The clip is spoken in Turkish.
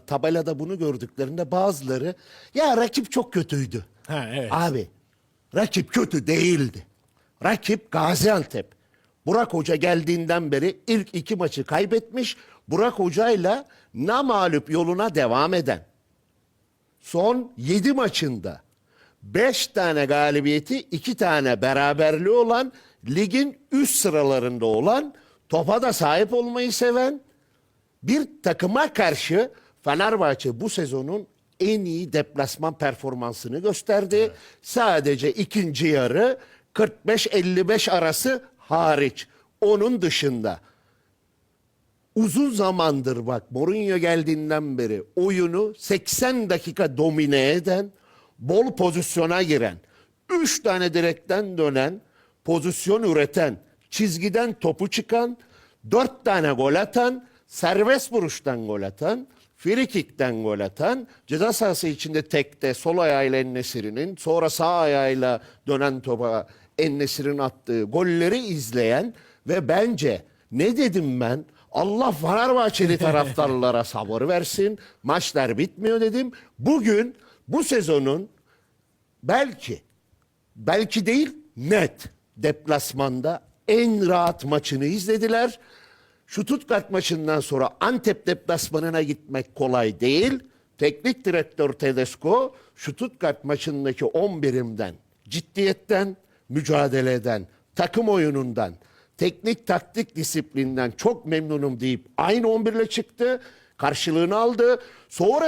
tabelada bunu gördüklerinde bazıları ya rakip çok kötüydü. Ha, evet. Abi rakip kötü değildi. Rakip Gaziantep. Burak Hoca geldiğinden beri ilk iki maçı kaybetmiş. Burak Hoca'yla namalüp yoluna devam eden. Son 7 maçında 5 tane galibiyeti, 2 tane beraberliği olan, ligin üst sıralarında olan, topa da sahip olmayı seven bir takıma karşı Fenerbahçe bu sezonun en iyi deplasman performansını gösterdi. Sadece ikinci yarı 45-55 arası hariç. Onun dışında uzun zamandır bak Mourinho geldiğinden beri oyunu 80 dakika domine eden, bol pozisyona giren, 3 tane direkten dönen, pozisyon üreten, çizgiden topu çıkan, 4 tane gol atan, serbest vuruştan gol atan, frikikten gol atan, ceza sahası içinde tekte sol ayağıyla Ennesiri'nin, sonra sağ ayağıyla dönen topa Ennesir'in attığı golleri izleyen ve bence ne dedim ben? Allah Fenerbahçeli taraftarlara sabır versin. Maçlar bitmiyor dedim. Bugün bu sezonun belki belki değil net deplasmanda en rahat maçını izlediler. Stuttgart maçından sonra Antep deplasmanına gitmek kolay değil. Teknik direktör Tedesco Stuttgart maçındaki 11'imden, ciddiyetten, mücadeleden, takım oyunundan, teknik taktik disiplinden çok memnunum deyip aynı 11 ile çıktı. Karşılığını aldı. Sonra